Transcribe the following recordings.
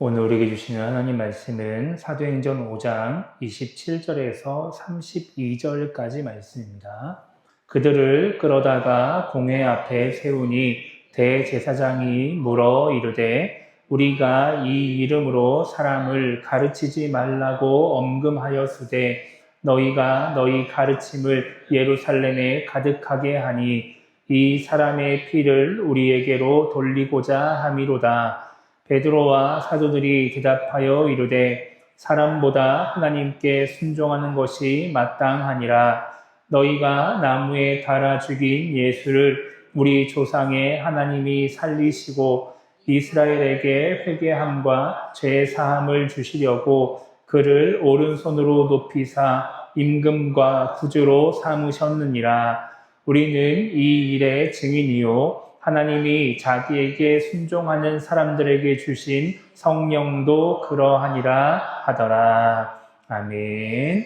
오늘 우리에게 주시는 하나님 말씀은 사도행전 5장 27절에서 32절까지 말씀입니다. 그들을 끌어다가 공회 앞에 세우니 대제사장이 물어 이르되 우리가 이 이름으로 사람을 가르치지 말라고 엄금하였으되 너희가 너희 가르침을 예루살렘에 가득하게 하니 이 사람의 피를 우리에게로 돌리고자 함이로다. 베드로와 사도들이 대답하여 이르되 사람보다 하나님께 순종하는 것이 마땅하니라. 너희가 나무에 달아 죽인 예수를 우리 조상의 하나님이 살리시고 이스라엘에게 회개함과 죄 사함을 주시려고 그를 오른손으로 높이사 임금과 구주로 삼으셨느니라. 우리는 이 일의 증인이요 하나님이 자기에게 순종하는 사람들에게 주신 성령도 그러하니라 하더라. 아멘.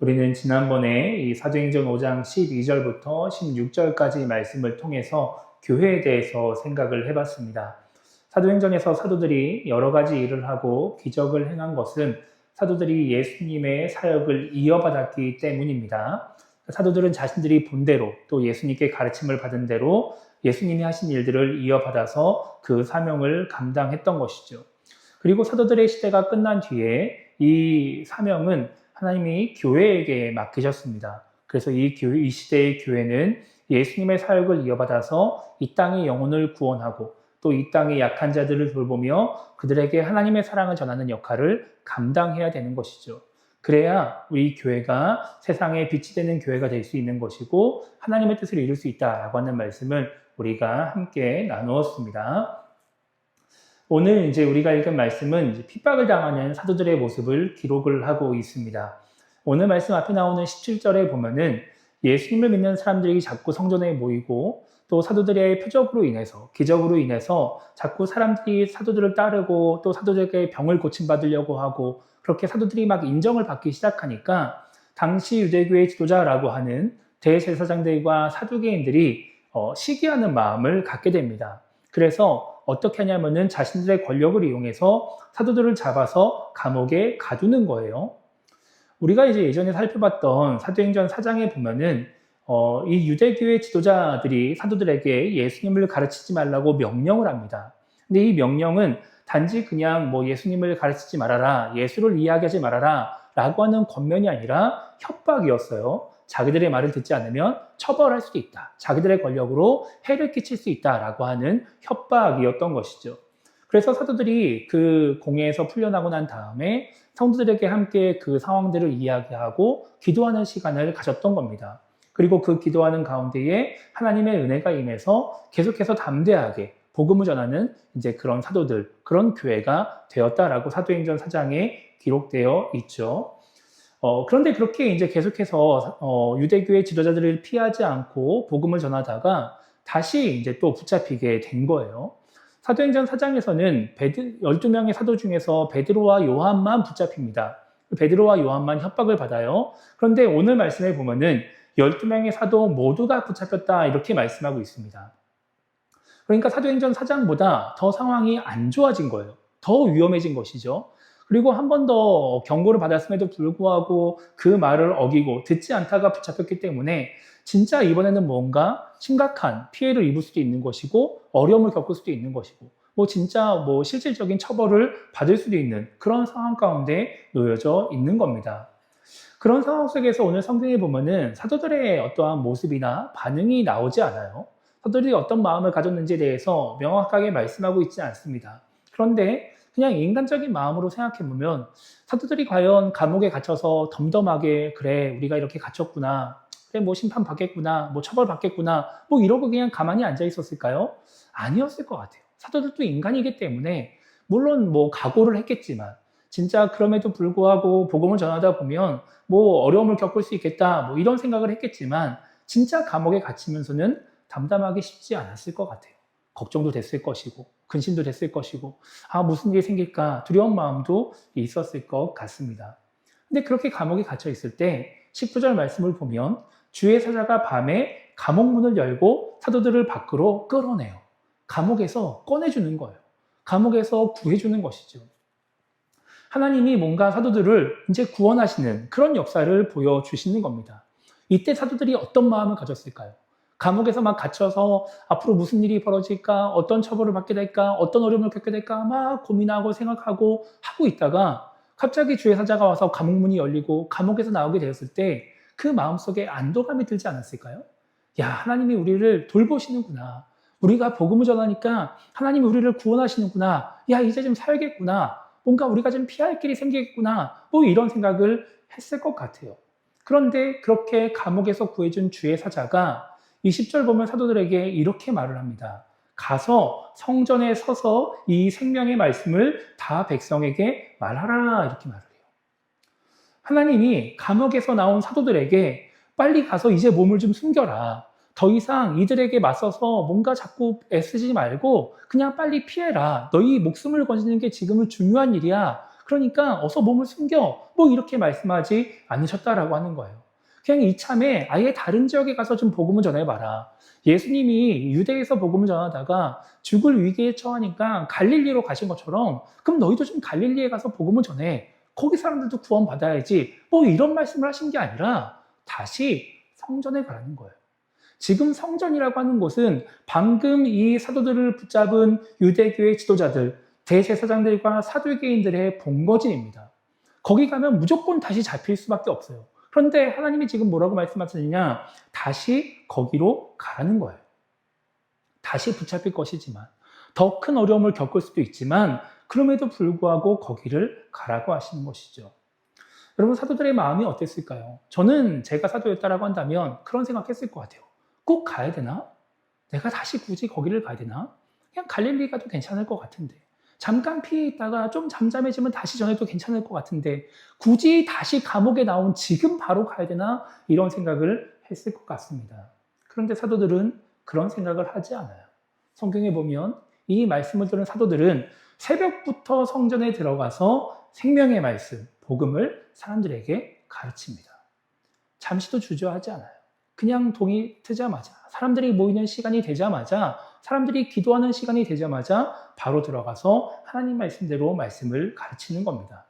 우리는 지난번에 이 사도행전 5장 12절부터 16절까지 말씀을 통해서 교회에 대해서 생각을 해봤습니다. 사도행전에서 사도들이 여러 가지 일을 하고 기적을 행한 것은 사도들이 예수님의 사역을 이어받았기 때문입니다. 사도들은 자신들이 본 대로 또 예수님께 가르침을 받은 대로 예수님이 하신 일들을 이어받아서 그 사명을 감당했던 것이죠. 그리고 사도들의 시대가 끝난 뒤에 이 사명은 하나님이 교회에게 맡기셨습니다. 그래서 이 교회, 이 시대의 교회는 예수님의 사역을 이어받아서 이 땅의 영혼을 구원하고 또 이 땅의 약한 자들을 돌보며 그들에게 하나님의 사랑을 전하는 역할을 감당해야 되는 것이죠. 그래야 우리 교회가 세상에 빛이 되는 교회가 될 수 있는 것이고 하나님의 뜻을 이룰 수 있다라고 하는 말씀을 우리가 함께 나누었습니다. 오늘 이제 우리가 읽은 말씀은 핍박을 당하는 사도들의 모습을 기록을 하고 있습니다. 오늘 말씀 앞에 나오는 17절에 보면은 예수님을 믿는 사람들이 자꾸 성전에 모이고 또 사도들의 표적으로 인해서 기적으로 인해서 자꾸 사람들이 사도들을 따르고 또 사도들에게 병을 고침받으려고 하고 그렇게 사도들이 막 인정을 받기 시작하니까 당시 유대교의 지도자라고 하는 대제사장들과 사두개인들이 어, 시기하는 마음을 갖게 됩니다. 그래서 어떻게 하냐면은 자신들의 권력을 이용해서 사도들을 잡아서 감옥에 가두는 거예요. 우리가 이제 예전에 살펴봤던 사도행전 4장에 보면은 어, 이 유대교의 지도자들이 사도들에게 예수님을 가르치지 말라고 명령을 합니다. 근데 이 명령은 단지 그냥 뭐 예수님을 가르치지 말아라, 예수를 이야기하지 말아라 라고 하는 권면이 아니라 협박이었어요. 자기들의 말을 듣지 않으면 처벌할 수도 있다. 자기들의 권력으로 해를 끼칠 수 있다라고 하는 협박이었던 것이죠. 그래서 사도들이 그 공회에서 풀려나고 난 다음에 성도들에게 함께 그 상황들을 이야기하고 기도하는 시간을 가졌던 겁니다. 그리고 그 기도하는 가운데에 하나님의 은혜가 임해서 계속해서 담대하게 복음을 전하는 이제 그런 사도들, 그런 교회가 되었다라고 사도행전 4장에 기록되어 있죠. 어, 그런데 그렇게 이제 계속해서 어, 유대교의 지도자들을 피하지 않고 복음을 전하다가 다시 이제 또 붙잡히게 된 거예요. 사도행전 4장에서는 베드, 12명의 사도 중에서 베드로와 요한만 붙잡힙니다. 베드로와 요한만 협박을 받아요. 그런데 오늘 말씀에 보면은 12명의 사도 모두가 붙잡혔다 이렇게 말씀하고 있습니다. 그러니까 사도행전 4장보다 더 상황이 안 좋아진 거예요. 더 위험해진 것이죠. 그리고 한 번 더 경고를 받았음에도 불구하고 그 말을 어기고 듣지 않다가 붙잡혔기 때문에 진짜 이번에는 뭔가 심각한 피해를 입을 수도 있는 것이고 어려움을 겪을 수도 있는 것이고 뭐 진짜 뭐 실질적인 처벌을 받을 수도 있는 그런 상황 가운데 놓여져 있는 겁니다. 그런 상황 속에서 오늘 성경에 보면은 사도들의 어떠한 모습이나 반응이 나오지 않아요. 사도들이 어떤 마음을 가졌는지에 대해서 명확하게 말씀하고 있지 않습니다. 그런데 그냥 인간적인 마음으로 생각해 보면 사도들이 과연 감옥에 갇혀서 덤덤하게 그래 우리가 이렇게 갇혔구나 그래 뭐 심판 받겠구나 뭐 처벌 받겠구나 뭐 이러고 그냥 가만히 앉아 있었을까요? 아니었을 것 같아요. 사도들도 인간이기 때문에 물론 뭐 각오를 했겠지만 진짜 그럼에도 불구하고 복음을 전하다 보면 뭐 어려움을 겪을 수 있겠다 뭐 이런 생각을 했겠지만 진짜 감옥에 갇히면서는 담담하기 쉽지 않았을 것 같아요. 걱정도 됐을 것이고 근심도 됐을 것이고 아 무슨 일이 생길까 두려운 마음도 있었을 것 같습니다. 근데 그렇게 감옥에 갇혀 있을 때 19절 말씀을 보면 주의 사자가 밤에 감옥 문을 열고 사도들을 밖으로 끌어내요. 감옥에서 꺼내주는 거예요. 감옥에서 구해주는 것이죠. 하나님이 뭔가 사도들을 이제 구원하시는 그런 역사를 보여주시는 겁니다. 이때 사도들이 어떤 마음을 가졌을까요? 감옥에서 막 갇혀서 앞으로 무슨 일이 벌어질까, 어떤 처벌을 받게 될까, 어떤 어려움을 겪게 될까 막 고민하고 생각하고 하고 있다가 갑자기 주의 사자가 와서 감옥 문이 열리고 감옥에서 나오게 되었을 때 그 마음속에 안도감이 들지 않았을까요? 야, 하나님이 우리를 돌보시는구나. 우리가 복음을 전하니까 하나님이 우리를 구원하시는구나. 야, 이제 좀 살겠구나. 뭔가 우리가 좀 피할 길이 생기겠구나. 뭐 이런 생각을 했을 것 같아요. 그런데 그렇게 감옥에서 구해준 주의 사자가 20절 보면 사도들에게 이렇게 말을 합니다. 가서 성전에 서서 이 생명의 말씀을 다 백성에게 말하라. 이렇게 말을 해요. 하나님이 감옥에서 나온 사도들에게 빨리 가서 이제 몸을 좀 숨겨라. 더 이상 이들에게 맞서서 뭔가 자꾸 애쓰지 말고 그냥 빨리 피해라. 너희 목숨을 건지는 게 지금은 중요한 일이야. 그러니까 어서 몸을 숨겨. 뭐 이렇게 말씀하지 않으셨다라고 하는 거예요. 그냥 이참에 아예 다른 지역에 가서 좀 복음을 전해봐라. 예수님이 유대에서 복음을 전하다가 죽을 위기에 처하니까 갈릴리로 가신 것처럼 그럼 너희도 좀 갈릴리에 가서 복음을 전해. 거기 사람들도 구원받아야지. 뭐 이런 말씀을 하신 게 아니라 다시 성전에 가라는 거예요. 지금 성전이라고 하는 곳은 방금 이 사도들을 붙잡은 유대교의 지도자들, 대제사장들과 사두개인들의 본거지입니다. 거기 가면 무조건 다시 잡힐 수밖에 없어요. 그런데 하나님이 지금 뭐라고 말씀하시느냐? 다시 거기로 가라는 거예요. 다시 붙잡힐 것이지만, 더 큰 어려움을 겪을 수도 있지만, 그럼에도 불구하고 거기를 가라고 하시는 것이죠. 여러분, 사도들의 마음이 어땠을까요? 저는 제가 사도였다라고 한다면 그런 생각했을 것 같아요. 꼭 가야 되나? 내가 다시 굳이 거기를 가야 되나? 그냥 갈릴리 가도 괜찮을 것 같은데. 잠깐 피해 있다가 좀 잠잠해지면 다시 전해도 괜찮을 것 같은데 굳이 다시 감옥에 나온 지금 바로 가야 되나 이런 생각을 했을 것 같습니다. 그런데 사도들은 그런 생각을 하지 않아요. 성경에 보면 이 말씀을 들은 사도들은 새벽부터 성전에 들어가서 생명의 말씀, 복음을 사람들에게 가르칩니다. 잠시도 주저하지 않아요. 그냥 동이 트자마자 사람들이 모이는 시간이 되자마자 사람들이 기도하는 시간이 되자마자 바로 들어가서 하나님 말씀대로 말씀을 가르치는 겁니다.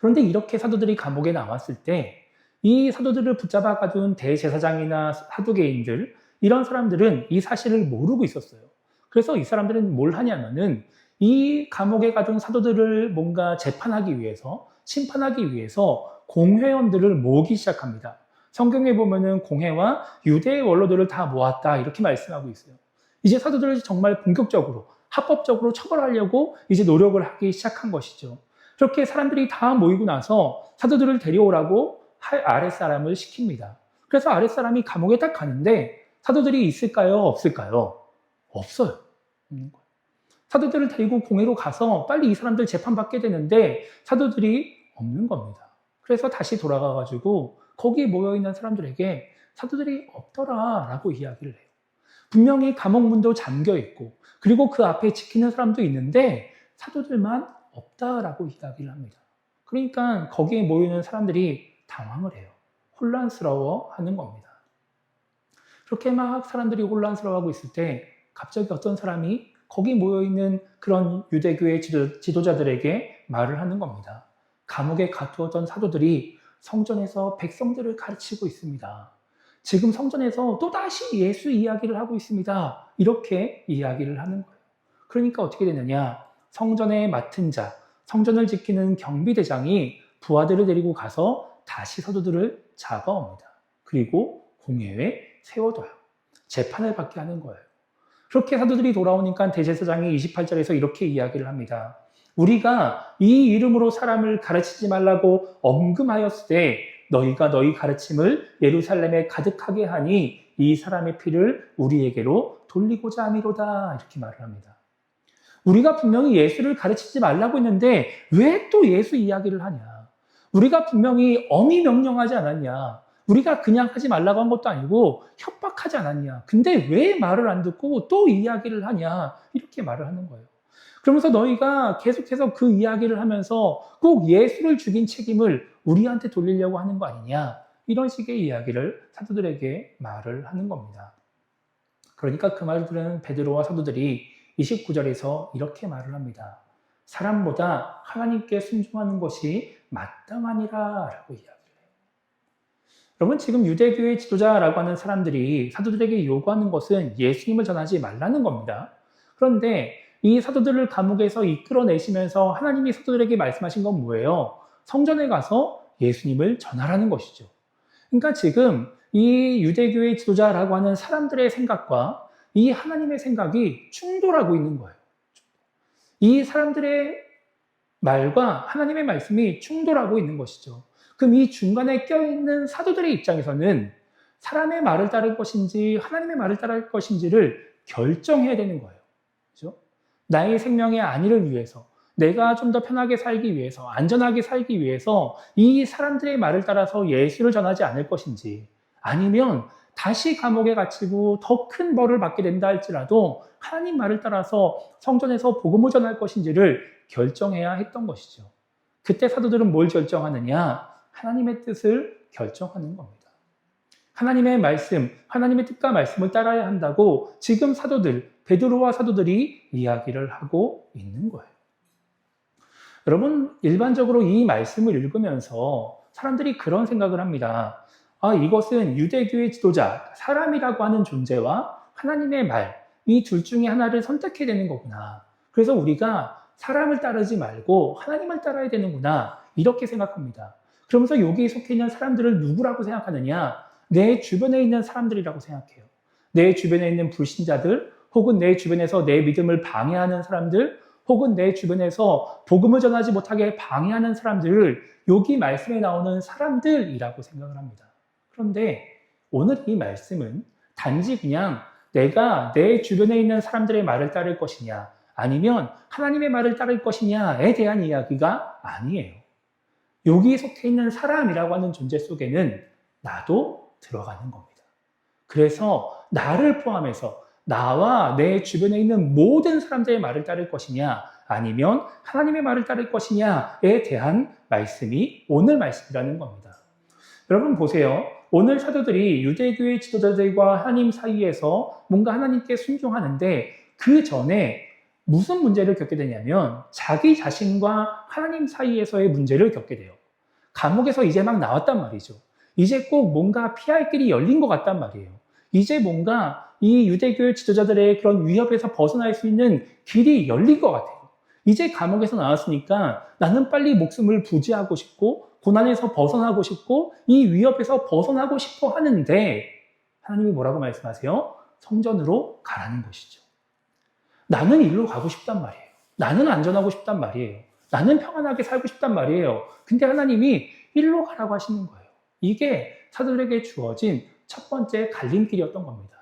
그런데 이렇게 사도들이 감옥에 나왔을 때 이 사도들을 붙잡아 가둔 대제사장이나 사두개인들 이런 사람들은 이 사실을 모르고 있었어요. 그래서 이 사람들은 뭘 하냐면은 이 감옥에 가둔 사도들을 뭔가 재판하기 위해서 심판하기 위해서 공회원들을 모으기 시작합니다. 성경에 보면은 공회와 유대의 원로들을 다 모았다 이렇게 말씀하고 있어요. 이제 사도들을 정말 본격적으로 합법적으로 처벌하려고 이제 노력을 하기 시작한 것이죠. 그렇게 사람들이 다 모이고 나서 사도들을 데려오라고 아랫사람을 시킵니다. 그래서 아랫사람이 감옥에 딱 가는데 사도들이 있을까요? 없을까요? 없어요. 사도들을 데리고 공회로 가서 빨리 이 사람들 재판받게 되는데 사도들이 없는 겁니다. 그래서 다시 돌아가가지고 거기에 모여있는 사람들에게 사도들이 없더라 라고 이야기를 해요. 분명히 감옥 문도 잠겨 있고 그리고 그 앞에 지키는 사람도 있는데 사도들만 없다라고 이야기를 합니다. 그러니까 거기에 모이는 사람들이 당황을 해요. 혼란스러워 하는 겁니다. 그렇게 막 사람들이 혼란스러워하고 있을 때 갑자기 어떤 사람이 거기 모여있는 그런 유대교의 지도, 자들에게 말을 하는 겁니다. 감옥에 가두었던 사도들이 성전에서 백성들을 가르치고 있습니다. 지금 성전에서 또다시 예수 이야기를 하고 있습니다. 이렇게 이야기를 하는 거예요. 그러니까 어떻게 되느냐. 성전에 맡은 자, 성전을 지키는 경비대장이 부하들을 데리고 가서 다시 사도들을 잡아옵니다. 그리고 공회에 세워둬요. 재판을 받게 하는 거예요. 그렇게 사도들이 돌아오니까 대제사장이 28절에서 이렇게 이야기를 합니다. 우리가 이 이름으로 사람을 가르치지 말라고 엄금하였을 때 너희가 너희 가르침을 예루살렘에 가득하게 하니 이 사람의 피를 우리에게로 돌리고자 함이로다 이렇게 말을 합니다. 우리가 분명히 예수를 가르치지 말라고 했는데 왜 또 예수 이야기를 하냐? 우리가 분명히 엄히 명령하지 않았냐? 우리가 그냥 하지 말라고 한 것도 아니고 협박하지 않았냐? 근데 왜 말을 안 듣고 또 이야기를 하냐? 이렇게 말을 하는 거예요. 그러면서 너희가 계속해서 그 이야기를 하면서 꼭 예수를 죽인 책임을 우리한테 돌리려고 하는 거 아니냐. 이런 식의 이야기를 사도들에게 말을 하는 겁니다. 그러니까 그 말을 들은 베드로와 사도들이 29절에서 이렇게 말을 합니다. 사람보다 하나님께 순종하는 것이 마땅하니라 라고 이야기해요. 여러분 지금 유대교의 지도자라고 하는 사람들이 사도들에게 요구하는 것은 예수님을 전하지 말라는 겁니다. 그런데 이 사도들을 감옥에서 이끌어내시면서 하나님이 사도들에게 말씀하신 건 뭐예요? 성전에 가서 예수님을 전하라는 것이죠. 그러니까 지금 이 유대교의 지도자라고 하는 사람들의 생각과 이 하나님의 생각이 충돌하고 있는 거예요. 이 사람들의 말과 하나님의 말씀이 충돌하고 있는 것이죠. 그럼 이 중간에 껴있는 사도들의 입장에서는 사람의 말을 따를 것인지 하나님의 말을 따를 것인지를 결정해야 되는 거예요. 그죠? 나의 생명의 안위를 위해서 내가 좀 더 편하게 살기 위해서 안전하게 살기 위해서 이 사람들의 말을 따라서 예수를 전하지 않을 것인지 아니면 다시 감옥에 갇히고 더 큰 벌을 받게 된다 할지라도 하나님 말을 따라서 성전에서 복음을 전할 것인지를 결정해야 했던 것이죠. 그때 사도들은 뭘 결정하느냐? 하나님의 뜻을 결정하는 겁니다. 하나님의 말씀, 하나님의 뜻과 말씀을 따라야 한다고 지금 사도들, 베드로와 사도들이 이야기를 하고 있는 거예요. 여러분, 일반적으로 이 말씀을 읽으면서 사람들이 그런 생각을 합니다. 아, 이것은 유대교의 지도자, 사람이라고 하는 존재와 하나님의 말, 이 둘 중에 하나를 선택해야 되는 거구나. 그래서 우리가 사람을 따르지 말고 하나님을 따라야 되는구나. 이렇게 생각합니다. 그러면서 여기에 속해 있는 사람들을 누구라고 생각하느냐? 내 주변에 있는 사람들이라고 생각해요. 내 주변에 있는 불신자들, 혹은 내 주변에서 내 믿음을 방해하는 사람들, 혹은 내 주변에서 복음을 전하지 못하게 방해하는 사람들을 여기 말씀에 나오는 사람들이라고 생각을 합니다. 그런데 오늘 이 말씀은 단지 그냥 내가 내 주변에 있는 사람들의 말을 따를 것이냐, 아니면 하나님의 말을 따를 것이냐에 대한 이야기가 아니에요. 여기 속해 있는 사람이라고 하는 존재 속에는 나도 들어가는 겁니다. 그래서 나를 포함해서 나와 내 주변에 있는 모든 사람들의 말을 따를 것이냐, 아니면 하나님의 말을 따를 것이냐에 대한 말씀이 오늘 말씀이라는 겁니다. 여러분 보세요. 오늘 사도들이 유대교의 지도자들과 하나님 사이에서 뭔가 하나님께 순종하는데 그 전에 무슨 문제를 겪게 되냐면 자기 자신과 하나님 사이에서의 문제를 겪게 돼요. 감옥에서 이제 막 나왔단 말이죠. 이제 꼭 뭔가 피할 길이 열린 것 같단 말이에요. 이제 뭔가 이 유대교 지도자들의 그런 위협에서 벗어날 수 있는 길이 열린 것 같아요. 이제 감옥에서 나왔으니까 나는 빨리 목숨을 부지하고 싶고 고난에서 벗어나고 싶고 이 위협에서 벗어나고 싶어 하는데 하나님이 뭐라고 말씀하세요? 성전으로 가라는 것이죠. 나는 일로 가고 싶단 말이에요. 나는 안전하고 싶단 말이에요. 나는 평안하게 살고 싶단 말이에요. 근데 하나님이 일로 가라고 하시는 거예요. 이게 사도들에게 주어진 첫 번째 갈림길이었던 겁니다.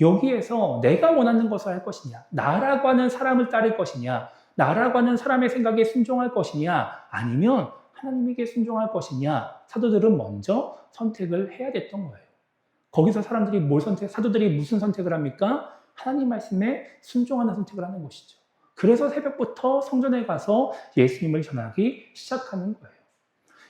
여기에서 내가 원하는 것을 할 것이냐, 나라고 하는 사람을 따를 것이냐, 나라고 하는 사람의 생각에 순종할 것이냐, 아니면 하나님에게 순종할 것이냐, 사도들은 먼저 선택을 해야 됐던 거예요. 거기서 사람들이 뭘 선택, 사도들이 무슨 선택을 합니까? 하나님 말씀에 순종하는 선택을 하는 것이죠. 그래서 새벽부터 성전에 가서 예수님을 전하기 시작하는 거예요.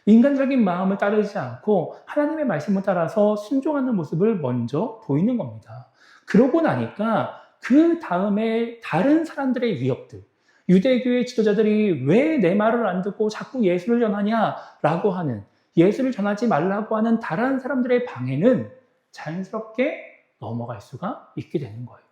인간적인 마음을 따르지 않고 하나님의 말씀을 따라서 순종하는 모습을 먼저 보이는 겁니다. 그러고 나니까 그 다음에 다른 사람들의 위협들, 유대교의 지도자들이 왜 내 말을 안 듣고 자꾸 예수를 전하냐라고 하는 예수를 전하지 말라고 하는 다른 사람들의 방해는 자연스럽게 넘어갈 수가 있게 되는 거예요.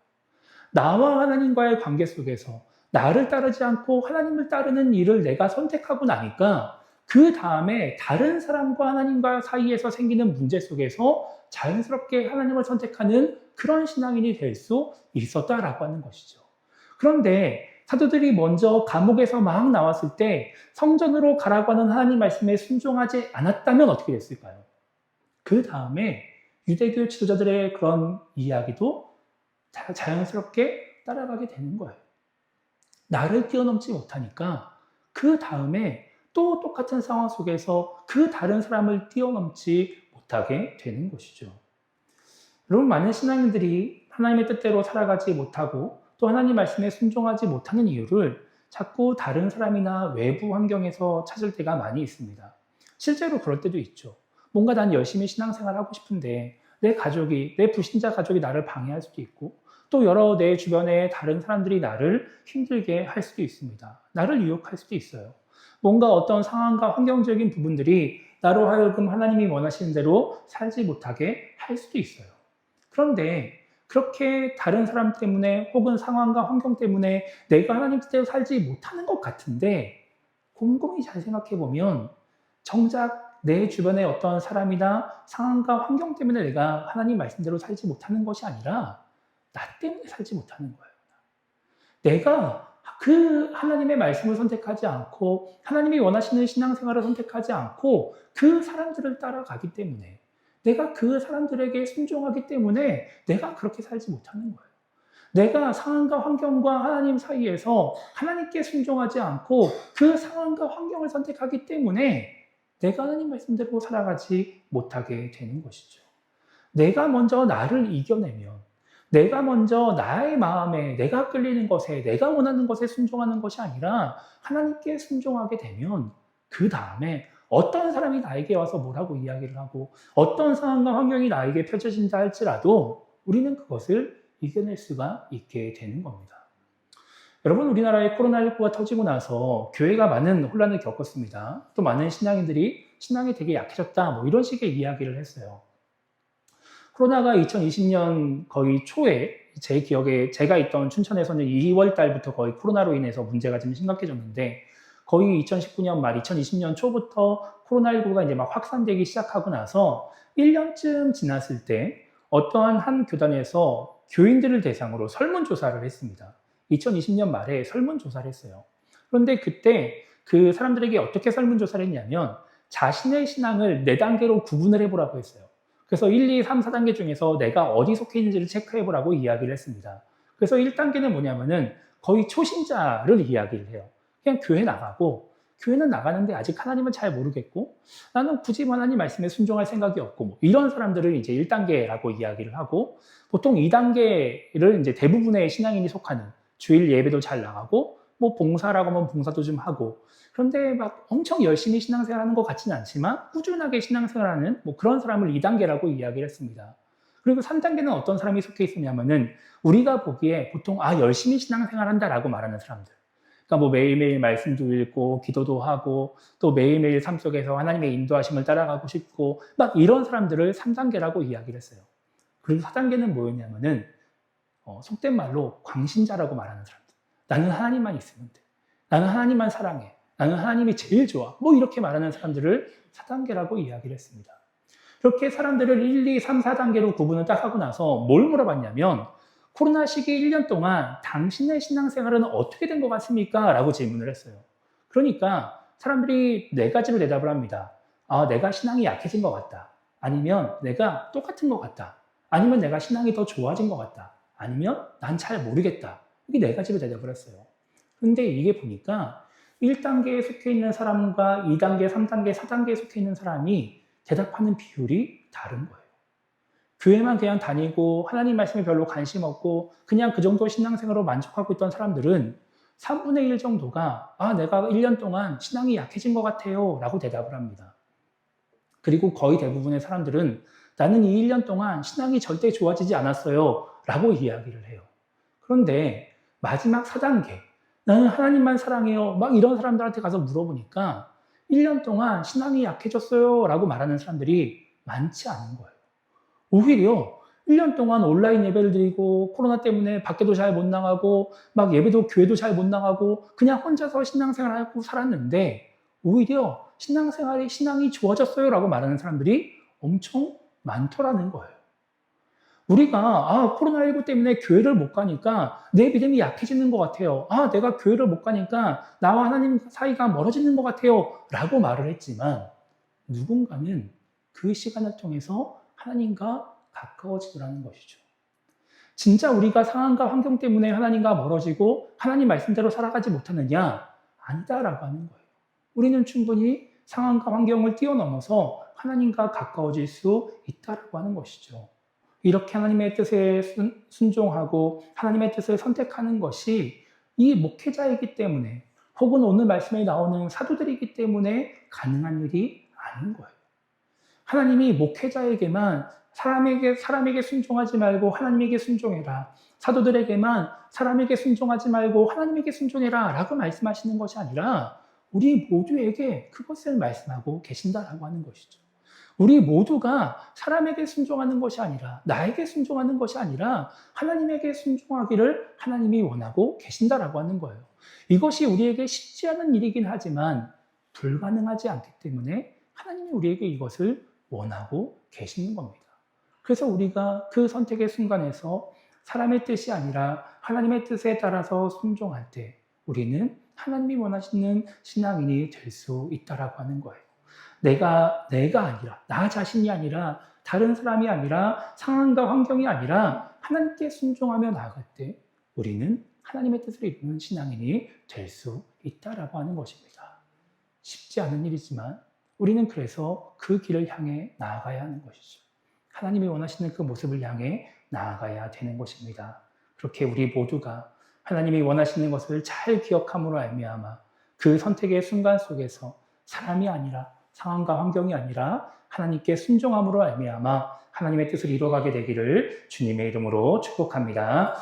나와 하나님과의 관계 속에서 나를 따르지 않고 하나님을 따르는 일을 내가 선택하고 나니까 그 다음에 다른 사람과 하나님과 사이에서 생기는 문제 속에서 자연스럽게 하나님을 선택하는 그런 신앙인이 될 수 있었다라고 하는 것이죠. 그런데 사도들이 먼저 감옥에서 막 나왔을 때 성전으로 가라고 하는 하나님 말씀에 순종하지 않았다면 어떻게 됐을까요? 그 다음에 유대교 지도자들의 그런 이야기도 자연스럽게 따라가게 되는 거예요. 나를 뛰어넘지 못하니까 그 다음에 또 똑같은 상황 속에서 그 다른 사람을 뛰어넘지 못하게 되는 것이죠. 여러분, 많은 신앙인들이 하나님의 뜻대로 살아가지 못하고 또 하나님 말씀에 순종하지 못하는 이유를 자꾸 다른 사람이나 외부 환경에서 찾을 때가 많이 있습니다. 실제로 그럴 때도 있죠. 뭔가 난 열심히 신앙생활 하고 싶은데 내 가족이, 내 불신자 가족이 나를 방해할 수도 있고 또 여러 내 주변의 다른 사람들이 나를 힘들게 할 수도 있습니다. 나를 유혹할 수도 있어요. 뭔가 어떤 상황과 환경적인 부분들이 나로 하여금 하나님이 원하시는 대로 살지 못하게 할 수도 있어요. 그런데 그렇게 다른 사람 때문에 혹은 상황과 환경 때문에 내가 하나님 뜻대로 살지 못하는 것 같은데 곰곰이 잘 생각해 보면 정작 내 주변의 어떤 사람이나 상황과 환경 때문에 내가 하나님 말씀대로 살지 못하는 것이 아니라 나 때문에 살지 못하는 거예요. 내가 그 하나님의 말씀을 선택하지 않고 하나님이 원하시는 신앙생활을 선택하지 않고 그 사람들을 따라가기 때문에 내가 그 사람들에게 순종하기 때문에 내가 그렇게 살지 못하는 거예요. 내가 상황과 환경과 하나님 사이에서 하나님께 순종하지 않고 그 상황과 환경을 선택하기 때문에 내가 하나님 말씀대로 살아가지 못하게 되는 것이죠. 내가 먼저 나를 이겨내면 내가 먼저 나의 마음에 내가 끌리는 것에 내가 원하는 것에 순종하는 것이 아니라 하나님께 순종하게 되면 그 다음에 어떤 사람이 나에게 와서 뭐라고 이야기를 하고 어떤 상황과 환경이 나에게 펼쳐진다 할지라도 우리는 그것을 이겨낼 수가 있게 되는 겁니다. 여러분, 우리나라에 코로나19가 터지고 나서 교회가 많은 혼란을 겪었습니다. 또 많은 신앙인들이 신앙이 되게 약해졌다, 뭐 이런 식의 이야기를 했어요. 코로나가 2020년 거의 초에 제 기억에 제가 있던 춘천에서는 2월 달부터 거의 코로나로 인해서 문제가 좀 심각해졌는데 거의 2019년 말 2020년 초부터 코로나19가 이제 막 확산되기 시작하고 나서 1년쯤 지났을 때 어떠한 한 교단에서 교인들을 대상으로 설문조사를 했습니다. 2020년 말에 설문조사를 했어요. 그런데 그때 그 사람들에게 어떻게 설문조사를 했냐면 자신의 신앙을 네 단계로 구분을 해보라고 했어요. 그래서 1, 2, 3, 4단계 중에서 내가 어디 속해 있는지를 체크해보라고 이야기를 했습니다. 그래서 1단계는 뭐냐면은 거의 초신자를 이야기를 해요. 그냥 교회 나가고 교회는 나가는데 아직 하나님은 잘 모르겠고 나는 굳이 하나님 말씀에 순종할 생각이 없고 뭐 이런 사람들을 이제 1단계라고 이야기를 하고 보통 2단계를 이제 대부분의 신앙인이 속하는 주일 예배도 잘 나가고 뭐 봉사라고 하면 봉사도 좀 하고 그런데 막 엄청 열심히 신앙생활 하는 것 같지는 않지만 꾸준하게 신앙생활 하는 뭐 그런 사람을 2단계라고 이야기를 했습니다. 그리고 3단계는 어떤 사람이 속해 있었냐면은 우리가 보기에 보통 아 열심히 신앙생활 한다라고 말하는 사람들. 그러니까 뭐 매일매일 말씀도 읽고 기도도 하고 또 매일매일 삶 속에서 하나님의 인도하심을 따라가고 싶고 막 이런 사람들을 3단계라고 이야기를 했어요. 그리고 4단계는 뭐였냐면은 어, 속된 말로 광신자라고 말하는 사람들. 나는 하나님만 있으면 돼. 나는 하나님만 사랑해. 나는 하나님이 제일 좋아. 뭐 이렇게 말하는 사람들을 4단계라고 이야기를 했습니다. 이렇게 사람들을 1, 2, 3, 4단계로 구분을 딱 하고 나서 뭘 물어봤냐면 코로나 시기 1년 동안 당신의 신앙생활은 어떻게 된 것 같습니까? 라고 질문을 했어요. 그러니까 사람들이 네 가지로 대답을 합니다. 아, 내가 신앙이 약해진 것 같다. 아니면 내가 똑같은 것 같다. 아니면 내가 신앙이 더 좋아진 것 같다. 아니면 난 잘 모르겠다. 이게 네 가지로 대답을 했어요. 근데 이게 보니까 1단계에 속해 있는 사람과 2단계, 3단계, 4단계에 속해 있는 사람이 대답하는 비율이 다른 거예요. 교회만 그냥 다니고 하나님 말씀에 별로 관심 없고 그냥 그 정도 신앙생활로 만족하고 있던 사람들은 3분의 1 정도가 아, 내가 1년 동안 신앙이 약해진 것 같아요. 라고 대답을 합니다. 그리고 거의 대부분의 사람들은 나는 이 1년 동안 신앙이 절대 좋아지지 않았어요. 라고 이야기를 해요. 그런데 마지막 4단계, 나는 하나님만 사랑해요. 막 이런 사람들한테 가서 물어보니까 1년 동안 신앙이 약해졌어요. 라고 말하는 사람들이 많지 않은 거예요. 오히려 1년 동안 온라인 예배를 드리고 코로나 때문에 밖에도 잘 못 나가고 막 예배도 교회도 잘 못 나가고 그냥 혼자서 신앙생활 하고 살았는데 오히려 신앙생활이 신앙이 좋아졌어요 라고 말하는 사람들이 엄청 많더라는 거예요. 우리가 아 코로나19 때문에 교회를 못 가니까 내 믿음이 약해지는 것 같아요. 아 내가 교회를 못 가니까 나와 하나님 사이가 멀어지는 것 같아요. 라고 말을 했지만 누군가는 그 시간을 통해서 하나님과 가까워지더라는 것이죠. 진짜 우리가 상황과 환경 때문에 하나님과 멀어지고 하나님 말씀대로 살아가지 못하느냐? 아니다라고 하는 거예요. 우리는 충분히 상황과 환경을 뛰어넘어서 하나님과 가까워질 수 있다라고 하는 것이죠. 이렇게 하나님의 뜻에 순종하고 하나님의 뜻을 선택하는 것이 이 목회자이기 때문에 혹은 오늘 말씀에 나오는 사도들이기 때문에 가능한 일이 아닌 거예요. 하나님이 목회자에게만 사람에게 사람에게 순종하지 말고 하나님에게 순종해라. 사도들에게만 사람에게 순종하지 말고 하나님에게 순종해라라고 말씀하시는 것이 아니라 우리 모두에게 그것을 말씀하고 계신다라고 하는 것이죠. 우리 모두가 사람에게 순종하는 것이 아니라 나에게 순종하는 것이 아니라 하나님에게 순종하기를 하나님이 원하고 계신다라고 하는 거예요. 이것이 우리에게 쉽지 않은 일이긴 하지만 불가능하지 않기 때문에 하나님이 우리에게 이것을 원하고 계시는 겁니다. 그래서 우리가 그 선택의 순간에서 사람의 뜻이 아니라 하나님의 뜻에 따라서 순종할 때 우리는 하나님이 원하시는 신앙인이 될 수 있다라고 하는 거예요. 내가 내가 아니라 나 자신이 아니라 다른 사람이 아니라 상황과 환경이 아니라 하나님께 순종하며 나아갈 때 우리는 하나님의 뜻을 이루는 신앙인이 될 수 있다라고 하는 것입니다. 쉽지 않은 일이지만 우리는 그래서 그 길을 향해 나아가야 하는 것이죠. 하나님이 원하시는 그 모습을 향해 나아가야 되는 것입니다. 그렇게 우리 모두가 하나님이 원하시는 것을 잘 기억함으로 알미암아 그 선택의 순간 속에서 사람이 아니라 상황과 환경이 아니라 하나님께 순종함으로 알미암아 하나님의 뜻을 이루어가게 되기를 주님의 이름으로 축복합니다.